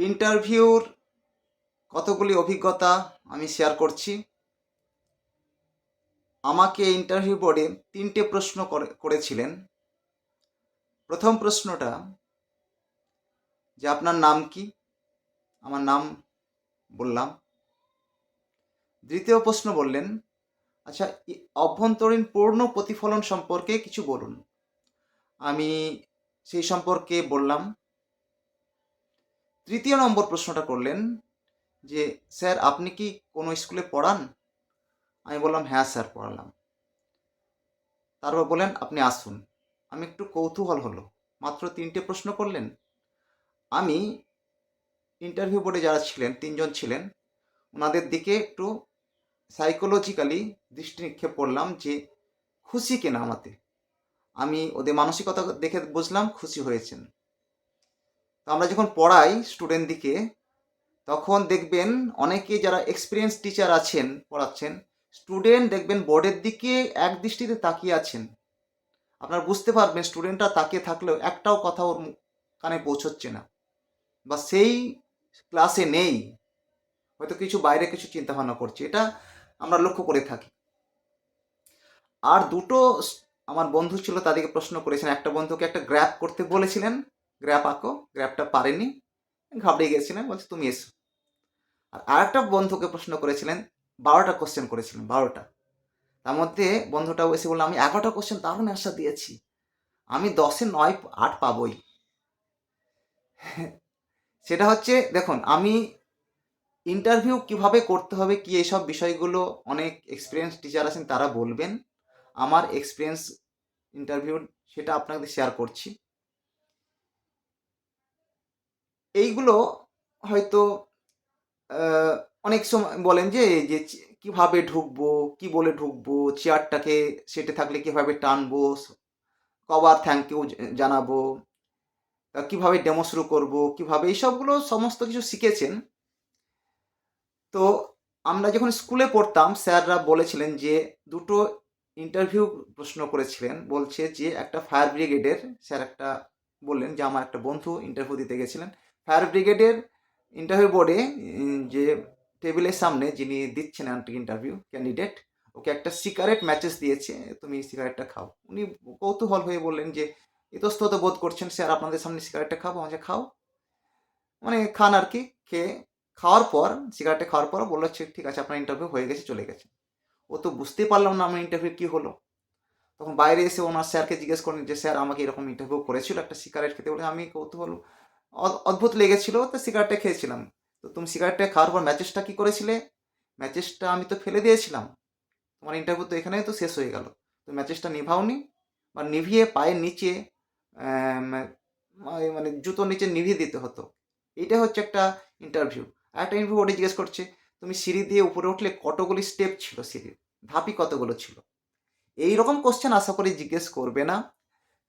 ইন্টারভিউর কতগুলি অভিজ্ঞতা আমি শেয়ার করছি। আমাকে ইন্টারভিউ বোর্ডে তিনটে প্রশ্ন করে- করেছিলেন। প্রথম প্রশ্নটা, যে আপনার নাম কি? আমার নাম বললাম। দ্বিতীয় প্রশ্ন বললেন আচ্ছা অভ্যন্তরীণ পূর্ণ প্রতিফলন সম্পর্কে কিছু বলুন। আমি সেই সম্পর্কে বললাম তৃতীয় নম্বর প্রশ্নটা করলেন যে, স্যার, আপনি কি কোনো স্কুলে পড়ান? আমি বললাম হ্যাঁ স্যার, পড়ালাম। তারপর বললেন, আপনি আসুন। আমি একটু কৌতূহল হলো। মাত্র তিনটে প্রশ্ন করলেন। আমি ইন্টারভিউ বোর্ডে যারা ছিলেন, তিনজন ছিলেন, ওনাদের দিকে একটু সাইকোলজিক্যালি দৃষ্টি নিক্ষেপ করলাম যে, খুশি কিনা আমাতে আমি ওদের মানসিকতা দেখে বুঝলাম খুশি হয়েছেন। আমরা যখন পড়াই স্টুডেন্ট দিকে, তখন দেখবেন অনেকে যারা এক্সপিরিয়েন্স টিচার আছেন, পড়াচ্ছেন স্টুডেন্ট দেখবেন বোর্ডের দিকে এক দৃষ্টিতে তাকিয়ে আছেন। আপনারা বুঝতে পারবেন স্টুডেন্টরা তাকিয়ে থাকলেও একটাও কথা ওর কানে পৌঁছচ্ছে না বা সেই ক্লাসে নেই। হয়তো কিছু বাইরে কিছু চিন্তা ভাবনা করছে, এটা আমরা লক্ষ্য করে থাকি। আর দুটো আমার বন্ধু ছিল তাদেরকে প্রশ্ন করেছেন, একটা বন্ধুকে একটা গ্র্যাপ করতে বলেছিলেন গ্র্যাপ আঁকো গ্র্যাপটা পারেনি ঘাবড়ে গেছিলেন বলছে, তুমি এসো। আর আরেকটা বন্ধুকে প্রশ্ন করেছিলেন, বারোটা কোশ্চেন করেছিলেন, বারোটা। তার মধ্যে বন্ধুটাও এসে বলল, আমি এগারোটা কোশ্চেন দারুণ আশা দিয়েছি। আমি দশে নয় আট পাবই। সেটা হচ্ছে, দেখুন, আমি ইন্টারভিউ কীভাবে করতে হবে, কি এইসব বিষয়গুলো অনেক এক্সপিরিয়েন্স টিচার আছেন, তারা বলবেন। আমার এক্সপিরিয়েন্স ইন্টারভিউ সেটা আপনাদের শেয়ার করছি। এইগুলো হয়তো অনেক সময় বলেন যে যে কীভাবে ঢুকবো, কি বলে ঢুকবো, চেয়ারটাকে সেটে থাকলে কীভাবে টানবো কবার থ্যাংক ইউ জানাব কীভাবে ডেমো শুরু করব, কীভাবে এইসবগুলো সমস্ত কিছু শিখেছেন। তো আমরা যখন স্কুলে পড়তাম, স্যাররা বলেছিলেন যে, দুটো ইন্টারভিউ প্রশ্ন করেছিলেন। বলছে যে, একটা ফায়ার ব্রিগেডের, স্যার একটা বললেন যে, আমার একটা বন্ধু ইন্টারভিউ দিতে গেছিলেন। ফায়ার ব্রিগেডের ইন্টারভিউ বোর্ডে যে টেবিলের সামনে যিনি দিচ্ছেন ইন্টারভিউ ক্যান্ডিডেট ওকে একটা সিগারেট ম্যাচেস দিয়েছে তুমি সিগারেটটা খাও। উনি কৌতূহল হয়ে বললেন যে ইতস্তত বোধ করছেন স্যার আপনাদের সামনে সিগারেটটা খাব আমাকে খাও। মানে খান আর কি খেয়ে খাওয়ার পর সিগারেটটা খাওয়ার পর বলল "আচ্ছা, ঠিক আছে আপনার ইন্টারভিউ হয়ে গেছে চলে গেছে। ও তো বুঝতেই পারলাম না আমার ইন্টারভিউ কী হলো। তখন বাইরে এসে ওনার স্যারকে জিজ্ঞেস করেন যে স্যার আমাকে এরকম ইন্টারভিউ করেছিল একটা সিগারেট খেতে? বলে আমি কৌতূহল অদ্ভুত লেগেছিল, তো সিগারেটটা খেয়েছিলাম। তো তুমি সিগারেটটা খাওয়ার পর ম্যাচেসটা কী করেছিলে? ম্যাচেসটা আমি তো ফেলে দিয়েছিলাম। তোমার ইন্টারভিউ তো এখানেই তো শেষ হয়ে গেল। তো ম্যাচেসটা নিভাওনি, বা নিভিয়ে পায়ের নিচে মানে জুতো নিচে নিভিয়ে দিতে হতো। এইটা হচ্ছে একটা ইন্টারভিউ আর একটা ইন্টারভিউ ওটা জিজ্ঞেস করছে, তুমি সিঁড়ি দিয়ে উপরে উঠলে কতগুলি স্টেপ ছিল সিঁড়ির? ধাপি কতগুলো ছিল? এই রকম কোশ্চেন আশা করি জিজ্ঞেস করবে না।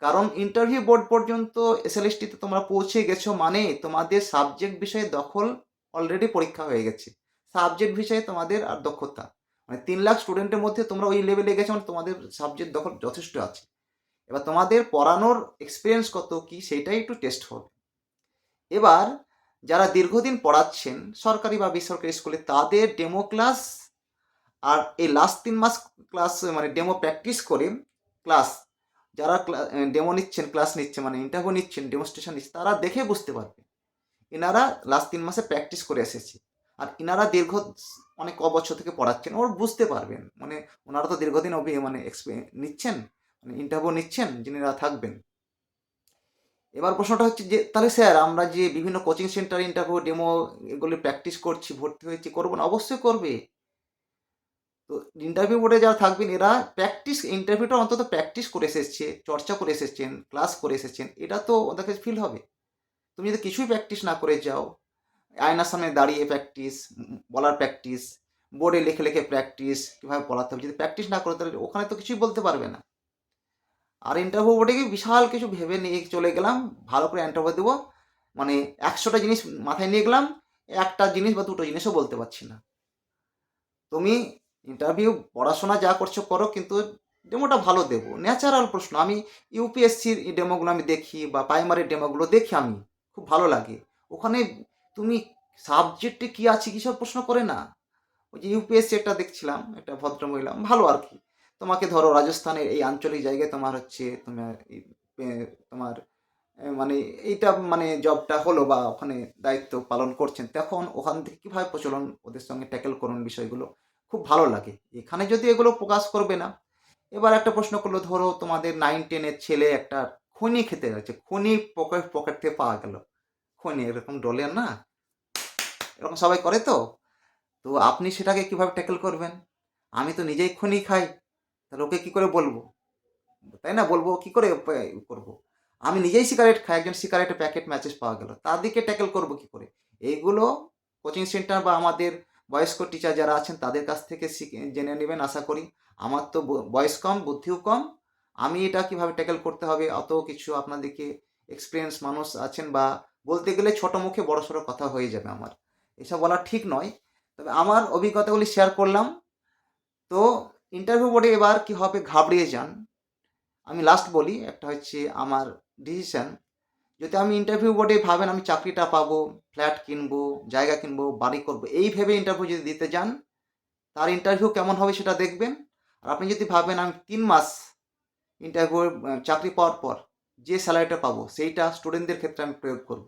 কারণ ইন্টারভিউ বোর্ড পর্যন্ত এসএলএসটিতে তোমরা পৌঁছে গেছো মানে তোমাদের সাবজেক্ট বিষয়ে দখল অলরেডি পরীক্ষা হয়ে গেছে। সাবজেক্ট বিষয়ে তোমাদের আর দক্ষতা। মানে তিন লাখ স্টুডেন্টের মধ্যে তোমরা ওই লেভেলে গেছো মানে তোমাদের সাবজেক্ট দখল যথেষ্ট আছে। এবার তোমাদের পড়ানোর এক্সপিরিয়েন্স কত কি সেটাই একটু টেস্ট হবে। এবার যারা দীর্ঘদিন পড়াচ্ছেন, সরকারি বা বেসরকারি স্কুলে তাদের ডেমো ক্লাস আর এই লাস্ট তিন মাস ক্লাস মানে ডেমো প্র্যাকটিস করে ক্লাস যারা ডেমো নিচ্ছেন ক্লাস নিচ্ছে মানে ইন্টারভিউ নিচ্ছেন ডেমোস্ট্রেশন নিচ্ছে তারা দেখে বুঝতে পারবে। এনারা লাস্ট তিন মাসে প্র্যাকটিস করে এসেছে। আর এনারা দীর্ঘ অনেক অবছর থেকে পড়াচ্ছেন, ওর বুঝতে পারবেন। মানে ওনারা তো দীর্ঘদিন অভি মানে নিচ্ছেন মানে ইন্টারভিউ নিচ্ছেন, যিনিরা থাকবেন। এবার প্রশ্নটা হচ্ছে যে, তাহলে স্যার, আমরা যে বিভিন্ন কোচিং সেন্টার ইন্টারভিউ ডেমো এগুলি প্র্যাকটিস করছি, ভর্তি হয়েছি, করব না? অবশ্যই করবে। তো ইন্টারভিউ বোর্ডে যারা থাকবেন, এরা প্র্যাকটিস ইন্টারভিউটা অন্তত প্র্যাকটিস করে এসেছে, চর্চা করে এসেছেন ক্লাস করে এসেছেন, এটা তো ওদের কাছে ফিল হবে। তুমি যদি কিছুই প্র্যাকটিস না করে যাও, আয়নার সামনে দাঁড়িয়ে প্র্যাকটিস বলার প্র্যাকটিস বোর্ডে লিখে লিখে প্র্যাকটিস কীভাবে পড়াতে হবে, যদি প্র্যাকটিস না করে, তাহলে ওখানে তো কিছুই বলতে পারবে না। আর ইন্টারভিউ বোর্ডে গিয়ে বিশাল কিছু ভেবে নিয়ে চলে গেলাম, ভালো করে ইন্টারভিউ দেবো মানে একশোটা জিনিস মাথায় নিয়ে গেলাম, একটা জিনিস বা দুটো জিনিসও বলতে পারছি না। তুমি ইন্টারভিউ পড়াশোনা যা করছ করো, কিন্তু ডেমোটা ভালো দেবো। ন্যাচারাল প্রশ্ন। আমি ইউপিএসসির ডেমোগুলো আমি দেখি বা প্রাইমারি ডেমোগুলো দেখি আমি। খুব ভালো লাগে। ওখানে তুমি সাবজেক্টে কি আছে কি সব প্রশ্ন করে না। ওই যে ইউপিএসসি একটা দেখছিলাম, একটা ভদ্রমহিলা ভালো আর কি। তোমাকে ধরো রাজস্থানের এই আঞ্চলিক জায়গায় তোমার হচ্ছে, তোমার তোমার মানে এইটা মানে জবটা হলো বা ওখানে দায়িত্ব পালন করছেন, তখন ওখান থেকে কীভাবে প্রচলন ওদের সঙ্গে ট্যাকেল করুন বিষয়গুলো? খুব ভালো লাগে। এখানে যদি এগুলো প্রকাশ করবে না, এবার একটা প্রশ্ন করল, ধরো তোমাদের নাইন টেনের ছেলে একটা খনি খেতে যাচ্ছে, খনি পকেট পকেট থেকে পাওয়া গেল। খনি, এরকম ডলে না? এরকম সবাই করে তো? তো আপনি সেটাকে কীভাবে ট্যাকেল করবেন? আমি তো নিজেই খনি খাই, তাহলে ওকে কী করে বলব? তাই না? বলব কী করে করব? আমি নিজেই সিগারেট খাই, একজন সিগারেটের প্যাকেট ম্যাচেস পাওয়া গেল তাদেরকে ট্যাকেল করব কী করে? এইগুলো কোচিং সেন্টার বা আমাদের বয়স্ক টিচার যারা আছেন, তাদের কাছ থেকে শিখে, জেনে নেবেন, আশা করি। আমার তো বয়স কম, বুদ্ধিও কম। আমি এটা কীভাবে ট্যাকেল করতে হবে, অত কিছু আপনাদেরকে এক্সপিরিয়েন্স মানুষ আছেন বা বলতে গেলে ছোট মুখে বড় সড়ো কথা হয়ে যাবে আমার। এসব বলা ঠিক নয়। তবে আমার অভিজ্ঞতাগুলি শেয়ার করলাম। তো ইন্টারভিউ বোর্ডে এবার কি হবে, ঘাবড়িয়ে যান। আমি লাস্ট বলি, একটা হচ্ছে আমার ডিসিশন যদি আমি ইন্টারভিউ বোর্ডে ভাবেন আমি চাকরিটা পাবো ফ্ল্যাট কিনবো, জায়গা কিনবো, বাড়ি করব, এই ভেবে ইন্টারভিউ যদি দিতে যান, তার ইন্টারভিউ কেমন হবে সেটা দেখবেন। আর আপনি যদি ভাবেন আমি তিন মাস ইন্টারভিউ চাকরি পাওয়ার পর যে স্যালারিটা পাবো, সেইটা স্টুডেন্টদের ক্ষেত্রে আমি প্রয়োগ করব।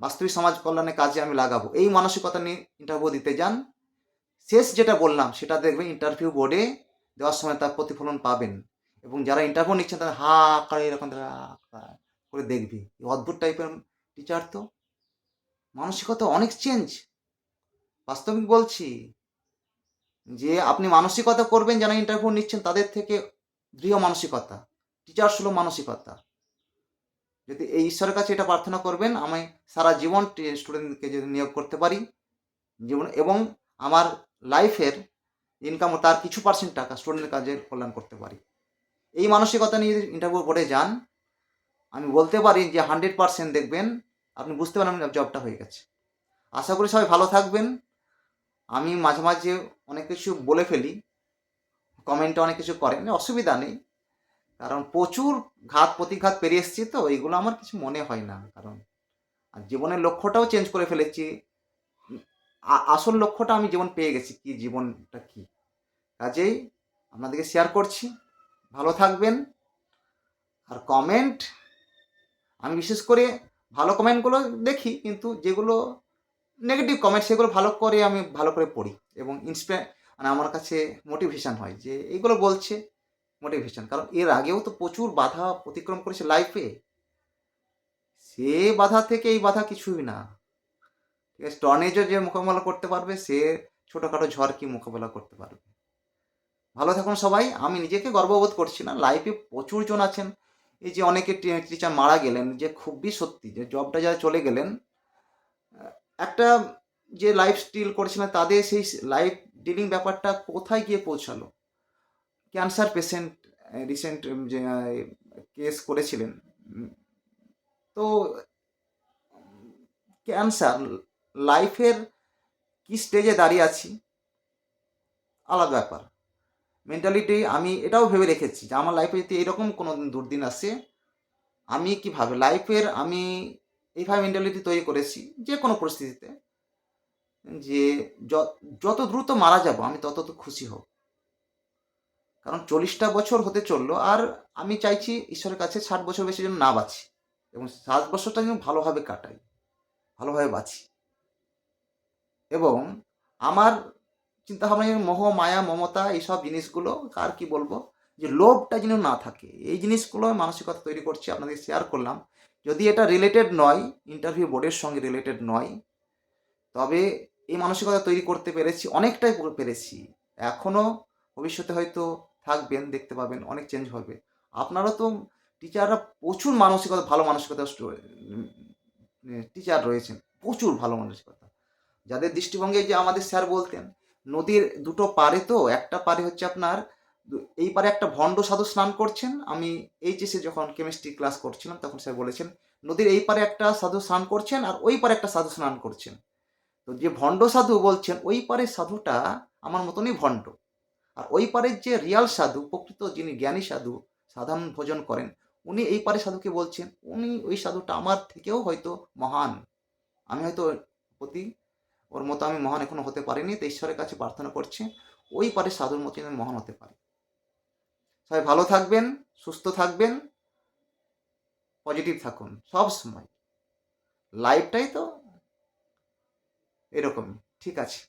বাস্তবিক সমাজ কল্যাণে কাজে আমি লাগাবো। এই মানসিকতা নিয়ে ইন্টারভিউ দিতে যান। শেষ যেটা বললাম, সেটা দেখবেন ইন্টারভিউ বোর্ডে দেওয়ার সময় তার প্রতিফলন পাবেন। এবং যারা ইন্টারভিউ নিচ্ছেন, তারা হা করে এরকম, তারা করে দেখবি। অদ্ভুত টাইপের টিচার তো। মানসিকতা অনেক চেঞ্জ বাস্তবিক বলছি যে, আপনি মানসিকতা করবেন, যারা ইন্টারভিউ নিচ্ছেন, তাদের থেকে দৃঢ় মানসিকতা। টিচার সুলভ মানসিকতা। যদি এই ঈশ্বরের কাছে এটা প্রার্থনা করবেন, আমি সারা জীবন স্টুডেন্টকে যদি নিয়োগ করতে পারি, জীবন এবং আমার লাইফের ইনকাম তার কিছু পার্সেন্ট টাকা স্টুডেন্টের কাজে কল্যাণ করতে পারি। এই মানসিকতা নিয়ে ইন্টারভিউ বোর্ডে যান আমি বলতে পারি যে হান্ড্রেড পার্সেন্ট দেখবেন আপনি বুঝতে পারেন জবটা হয়ে গেছে। আশা করি সবাই ভালো থাকবেন। আমি মাঝে মাঝে অনেক কিছু বলে ফেলি কমেন্টে অনেক কিছু করেন অসুবিধা নেই। কারণ প্রচুর ঘাত প্রতিঘাত পেরিয়ে এসেছি তো, এইগুলো আমার কিছু মনে হয় না। কারণ আর জীবনের লক্ষ্যটাও চেঞ্জ করে ফেলেছি। আসল লক্ষ্যটা আমি জীবন পেয়ে গেছি কি জীবনটা কি। কাজেই আপনাদেরকে শেয়ার করছি। ভালো থাকবেন। আর কমেন্ট আমি বিশেষ করে ভালো কমেন্টগুলো দেখি, কিন্তু যেগুলো নেগেটিভ কমেন্ট সেগুলো ভালো করে আমি ভালো করে পড়ি এবং ইন্সপায়ার মানে আমার কাছে মোটিভেশান হয় যে এইগুলো বলছে মোটিভেশান কারণ এর আগেও তো প্রচুর বাধা অতিক্রম করেছে লাইফে সে বাধা থেকে এই বাধা কিছুই না। ঠিক আছে টর্নেজো যে মোকাবেলা করতে পারবে, সে ছোটোখাটো ঝড় কি মোকাবেলা করতে পারবে? ভালো থাকুন সবাই, আমি নিজেকে গর্ববোধ করছি না লাইফে প্রচুর জন আছেন এই যে অনেকে টিচার মারা গেলেন, যে খুবই সত্যি যে জবটা যারা চলে গেলেন একটা যে লাইফ স্টিল করেছিলেন, তাদের সেই লাইফ ডিলিং ব্যাপারটা কোথায় গিয়ে পৌঁছালো? ক্যান্সার পেশেন্ট রিসেন্ট যে কেস করেছিলেন তো ক্যান্সার লাইফের কি স্টেজে দাঁড়িয়ে আছি? আলাদা ব্যাপার। মেন্টালিটি আমি এটাও ভেবে রেখেছি যে আমার লাইফে যদি এরকম কোনো দিন দুর্দিন আসে, আমি কীভাবে? লাইফের আমি এইভাবে মেন্টালিটি তৈরি করেছি যে কোনো পরিস্থিতিতে যে যত দ্রুত মারা যাব, আমি তত খুশি হব। কারণ চল্লিশটা বছর হতে চলল আর আমি চাইছি ঈশ্বরের কাছে ষাট বছর বেশি যেন না বাঁচি এবং ষাট বছরটা যেন ভালোভাবে কাটাই, ভালোভাবে বাঁচি। এবং আমার চিন্তা ভাবনা মোহ, মায়া, মমতা, এইসব জিনিসগুলো আর কি বলব? যে লোভটা যেন না থাকে। এই জিনিসগুলো মানসিকতা তৈরি করছি, আপনাদের শেয়ার করলাম। যদি এটা রিলেটেড নয় ইন্টারভিউ বোর্ডের সঙ্গে রিলেটেড নয়, তবে এই মানসিকতা তৈরি করতে পেরেছি, অনেকটাই পেরেছি। এখনও ভবিষ্যতে হয়তো থাকবেন, দেখতে পাবেন, অনেক চেঞ্জ হবে। আপনারা তো টিচাররা প্রচুর মানসিকতা, ভালো মানসিকতা টিচার রয়েছেন, প্রচুর ভালো মানসিকতা। যাদের দৃষ্টিভঙ্গি যে আমাদের স্যার বলতেন নদীর দুটো পারে তো, একটা পারে হচ্ছে আপনার, এই পারে একটা ভণ্ড সাধু স্নান করছেন। আমি এইচএসে যখন কেমিস্ট্রি ক্লাস করছিলাম, তখন স্যার বলেছেন, নদীর এই পারে একটা সাধু স্নান করছেন আর ওই পারে একটা সাধু স্নান করছেন। তো যে ভণ্ড সাধু বলছেন, ওই পারের সাধুটা আমার মতনই ভণ্ড। আর ওই পারের যে রিয়াল সাধু, প্রকৃত যিনি জ্ঞানী সাধু সাধারণ ভোজন করেন, উনি এই পারে সাধুকে বলছেন, উনি ওই সাধুটা আমার থেকেও হয়তো মহান। আমি হয়তো প্রতি ওর মতো আমি মহান এখনও হতে পারিনি, তো ঈশ্বরের কাছে প্রার্থনা করছি, ওই পারে সাধুর মতো আমি মহান হতে পারি। সবাই ভালো থাকবেন, সুস্থ থাকবেন পজিটিভ থাকুন, সব সময়। লাইফটাই তো এরকমই, ঠিক আছে।